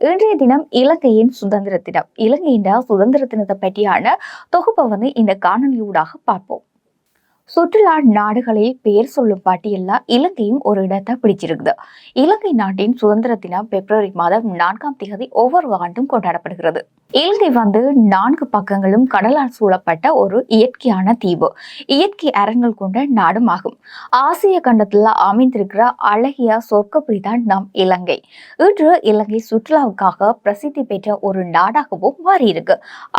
இன்றைய தினம் இலங்கையின் சுதந்திர தினம். இலங்கையின் சுதந்திர தினத்தை பற்றியான தொகுப்பை வந்து இந்த காணொலியூடாக பார்ப்போம். சுற்றுலா நாடுகளில் பெயர் சொல்லும் பட்டியல்ல இலங்கையும் ஒரு இடத்தை பிடிச்சிருக்குது. இலங்கை நாட்டின் சுதந்திர தினம் பிப்ரவரி மாதம் நான்காம் தேதி ஒவ்வொரு ஆண்டும் கொண்டாடப்படுகிறது. இலங்கை வந்து நான்கு பக்கங்களும் கடலால் சூழப்பட்ட ஒரு இயற்கையான தீவு. இயற்கை அரங்கள் கொண்ட நாடும் ஆகும் ஆசிய கண்டத்துல அமைந்திருக்கிற அழகிய சொர்க்கப்புரி தான் நம் இலங்கை. இன்று இலங்கை சுற்றுலாவுக்காக பிரசித்தி பெற்ற ஒரு நாடாகவும் மாறியிருக்கு.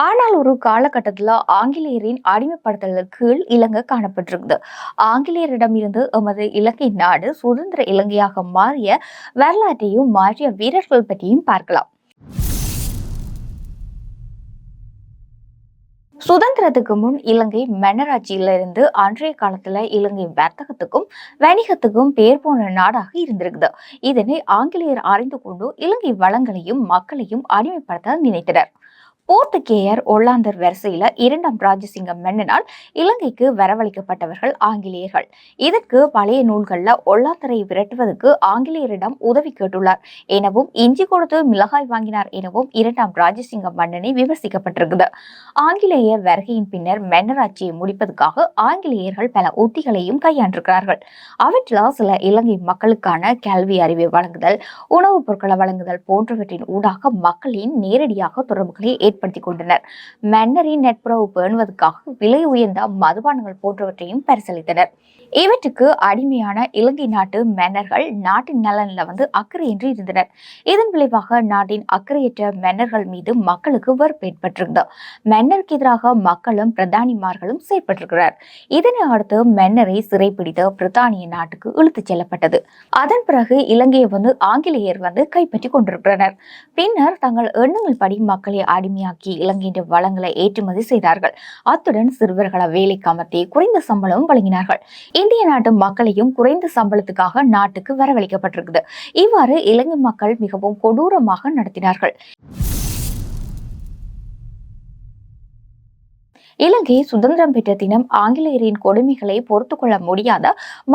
ஆனால் ஒரு காலகட்டத்துல ஆங்கிலேயரின் அடிமைப்படுத்தலுக்கு கீழ் இலங்கை காணப்பட்டிருக்குது. ஆங்கிலேயரிடம் இருந்து எமது இலங்கை நாடு சுதந்திர இலங்கையாக மாறிய வரலாற்றையும் மாற்றிய வீரர்கள் பற்றியும் பார்க்கலாம். சுதந்திரத்துக்கு முன் இலங்கை மன்னராட்சியில இருந்து அன்றைய காலத்துல இலங்கை வர்த்தகத்துக்கும் வணிகத்துக்கும் பேர் போன நாடாக இருந்திருக்குது. இதனை ஆங்கிலேயர் அறிந்து கொண்டு இலங்கை வளங்களையும் மக்களையும் அடிமைப்படுத்த நினைத்தனர். போர்த்துகேயர் ஒல்லாந்தர் வரிசையில இரண்டாம் ராஜசிங்கம் மன்னனால் இலங்கைக்கு வரவழைக்கப்பட்டவர்கள் ஆங்கிலேயர்கள். இதற்கு பழைய நூல்களில் ஒல்லாந்தரை விரட்டுவதற்கு ஆங்கிலேயரிடம் உதவி கேட்டுள்ளார். எனவும் இஞ்சி கொடுத்து மிளகாய் வாங்கினார் எனவும் இரண்டாம் ராஜசிங்கம் மன்னனை விமர்சிக்கப்பட்டிருக்குது. ஆங்கிலேயர் வருகையின் பின்னர் மன்னராட்சியை முடிப்பதற்காக ஆங்கிலேயர்கள் பல உத்திகளையும் கையாண்டிருக்கிறார்கள். அவற்றில் சில இலங்கை மக்களுக்கான கல்வி அறிவை வழங்குதல் உணவுப் பொருட்களை வழங்குதல் போன்றவற்றின் ஊடாக மக்களின் நேரடியாக தொடர்புகளை ஏற்படுத்தி கொண்டனர் மன்னரின் நட்புறவு பேணுவதற்காக விலை உயர்ந்த மதுபானங்கள் போன்றவற்றையும் பரிசளித்தனர். இவற்றுக்கு அடிமையான இலங்கை நாட்டு மன்னர்கள் நாட்டின் நலனில் வந்து அக்கறையின்றி இருந்தனர். இதன் விளைவாக நாட்டின் அக்கறையற்ற மன்னர்கள் மீது மக்களுக்கு வெறுப்பு ஏற்பட்டிருந்தது. மன்னருக்கு எதிராக மக்களும் பிரதானிமார்களும் செயற்பட்டிருக்கிறார். இதனை அடுத்து மன்னரை சிறைப்பிடித்து பிரித்தானிய நாட்டுக்கு இழுத்துச் செல்லப்பட்டது. அதன் பிறகு இலங்கையை வந்து ஆங்கிலேயர் வந்து கைப்பற்றி கொண்டிருக்கிறனர். பின்னர் தங்கள் எண்ணங்கள் படி மக்களை அடிமை கம்மியாக்கி இலங்கையின் வளங்களை ஏற்றுமதி செய்தார்கள். அத்துடன் சிறுவர்களை வேலைக்கு அமர்த்தி குறைந்த சம்பளமும் வழங்கினார்கள். இந்திய நாட்டு மக்களையும் குறைந்த சம்பளத்துக்காக நாட்டுக்கு வரவழைக்கப்பட்டிருக்குது. இவ்வாறு இலங்கை மக்கள் மிகவும் கொடூரமாக நடத்தினார்கள். இலங்கை சுதந்திரம் பெற்ற தினம் ஆங்கிலேயரின் கொடுமைகளை பொறுத்து கொள்ள முடியாத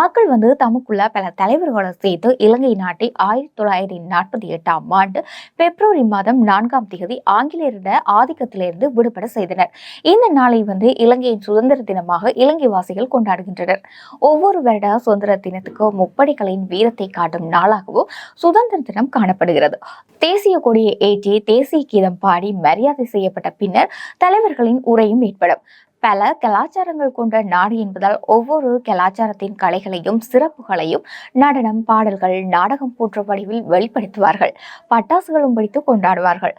மக்கள் வந்து தமக்குள்ள பல தலைவர்களை சேர்த்து இலங்கை நாட்டை ஆயிரத்தி தொள்ளாயிரத்தி நாற்பத்தி எட்டாம் ஆண்டு பிப்ரவரி மாதம் நான்காம் தேதி ஆங்கிலேயரிட ஆதிக்கத்திலிருந்து விடுபட செய்தனர். இந்த நாளை வந்து இலங்கையின் சுதந்திர தினமாக இலங்கை வாசிகள் கொண்டாடுகின்றனர். ஒவ்வொரு வருட சுதந்திர தினத்துக்கு முப்படைகளின் வீரத்தை காட்டும் நாளாகவும் சுதந்திர தினம் காணப்படுகிறது. தேசிய கொடியை ஏற்றி தேசிய கீதம் பாடி மரியாதை செய்யப்பட்ட பின்னர் தலைவர்களின் உரையும் ஏற்படும். பல கலாச்சாரங்கள் கொண்ட நாடு என்பதால் ஒவ்வொரு கலாச்சாரத்தின் கலைகளையும் சிறப்புகளையும் நடனம் பாடல்கள் நாடகம் போன்ற வடிவில் வெளிப்படுத்துவார்கள். பட்டாசுகளும் படித்து கொண்டாடுவார்கள்.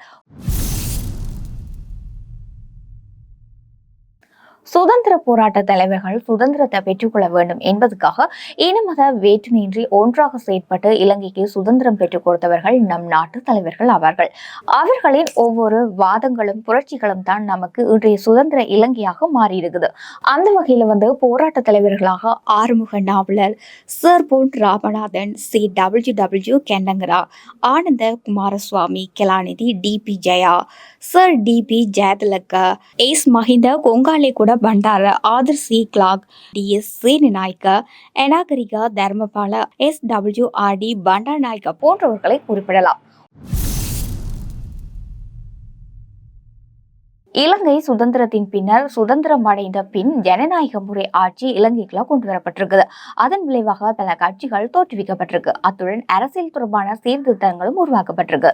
சுதந்திர போராட்ட தலைவர்கள் சுதந்திரத்தை பெற்றுக்கொள்ள வேண்டும் என்பதற்காக இனமத வேற்றுமையின்றி ஒன்றாக செயற்பட்டு இலங்கைக்கு சுதந்திரம் பெற்றுக் கொடுத்தவர்கள் நம் நாட்டு தலைவர்கள் ஆவார்கள் அவர்களின் ஒவ்வொரு வாதங்களும் புரட்சிகளும் தான் நமக்கு இன்றைய சுதந்திர இலங்கையாக மாறியிருக்குது. அந்த வகையில வந்து போராட்ட தலைவர்களாக Arumuga Navalar sir Pon Ramanathan C W W Kannangara Ananda Coomaraswamy கலாநிதி TB Jaya sir DB Jayatilaka S Mahinda Kongale கூட ಭಂಡಾರ Arthur C Clarke D S Senanayake Anagarika Dharmapala S W R D Bandaranaike போன்றவர்களை குறிப்பிடலாம் இலங்கை சுதந்திரத்தின் பின்னர் சுதந்திரம் அடைந்த பின் ஜனநாயக முறை ஆட்சி இலங்கைக்குள்ள கொண்டு வரப்பட்டிருக்குது அதன் விளைவாக பல கட்சிகள் தோற்றுவிக்கப்பட்டிருக்கு. அத்துடன் அரசியல் தொடர்பான சீர்திருத்தங்களும் உருவாக்கப்பட்டிருக்கு.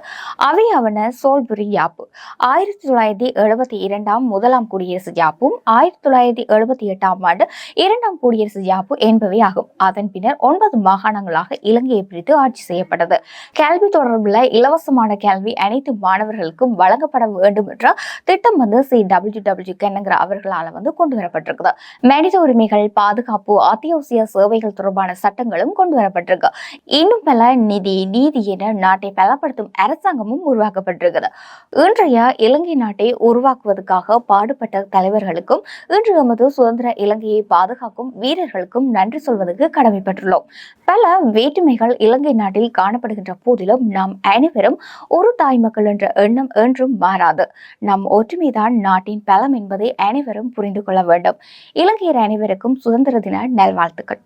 அவையாவன சோல்புரி யாப்பு. ஆயிரத்தி தொள்ளாயிரத்தி எழுபத்தி இரண்டாம் முதலாம் குடியரசு யாப்பும் ஆயிரத்தி தொள்ளாயிரத்தி எழுபத்தி எட்டாம் ஆண்டு இரண்டாம் குடியரசு யாப்பு என்பவை ஆகும். அதன் பின்னர் ஒன்பது மாகாணங்களாக இலங்கையை பிரித்து ஆட்சி செய்யப்பட்டது. கல்வி தொடர்புள்ள இலவசமான கல்வி அனைத்து மாணவர்களுக்கும் வழங்கப்பட வேண்டும் என்ற திட்டம் வந்து வந்து சி டபிள்யூ டபிள்யூ கென்னங்கிற அவர்களால் வந்து கொண்டு வரப்பட்டிருக்குது. மனித உரிமைகள் பாதுகாப்பு அத்தியாவசிய சேவைகள் தொடர்பான சட்டங்களும் கொண்டு வரப்பட்டிருக்கு. இன்னும் பல நிதி நீதி என நாட்டை பலப்படுத்தும் அரசாங்கமும் உருவாக்கப்பட்டிருக்குது. இன்றைய இலங்கை நாட்டை உருவாக்குவதற்காக பாடுபட்ட தலைவர்களுக்கும் இன்று எமது சுதந்திர இலங்கையை பாதுகாக்கும் வீரர்களுக்கும் நன்றி சொல்வதற்கு கடமைப்பட்டுள்ளோம். பல வேற்றுமைகள் இலங்கை நாட்டில் காணப்படுகின்ற போதிலும் நாம் அனைவரும் ஒரு தாய் மக்கள் என்ற எண்ணம் என்றும் மாறாது. நம் ஒற்றுமை தான் நாட்டின் பலம் என்பதை அனைவரும் புரிந்து கொள்ள வேண்டும். இலங்கையர் அனைவருக்கும் சுதந்திர தின நல்வாழ்த்துக்கள்.